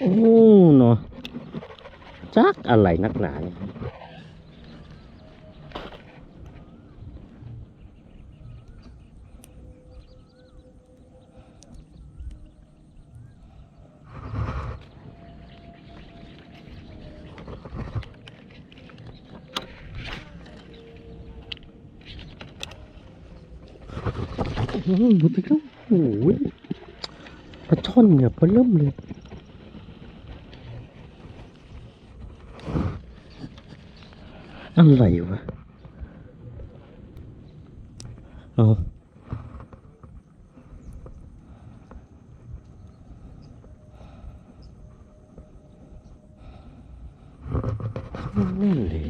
โอ้เนาะจักอะไรนักหนาเนี่ยโอ้โหดูไปแล้วโอ้โหปลาช่อนเนี่ยปลาเริ่มเลย อะไรวะเอานั่นเลย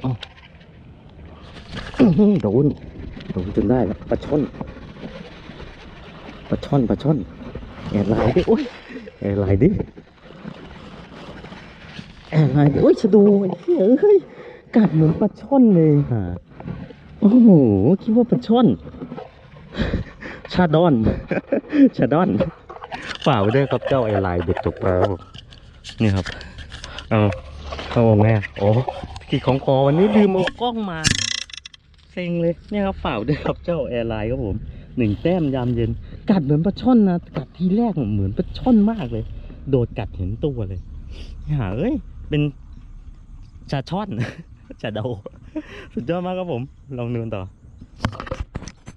เอาอื้อหือโดน โดนจนได้แล้วปลาช่อนปลาช่อนปลาช่อนแอบไหลดิโอ้ยแอบไหลดิแอบไหลดิโอ้ยชะดูไอ้เหี้ยเอ้ยกัดเหมือนปลาช่อนเลยฮะโอ้โหคิดว่าปลาช่อน ชาดอน ชาดอนฝ่ากไปด้วยครับเจ้าไอไลน์เด็กตกปลาครับผมนี่ครับเอาเอาไงอะโอ้ขีดของคอวันนี้ลืมเอากล้องมาเซ็งเลยเนี่ยครับฝ่ากด้วยครับเจ้าแอร์ไลน์ครับผมหนึ่งแต้มยามเย็น กัดเหมือนปลาช่อนนะกัดทีแรกเหมือนปลาช่อนมากเลย โดดกัดเห็นตัวเลยหาเอ้ย เป็นชาช่อน ชาโดสุดยอดมากครับผม ลองเนินต่อ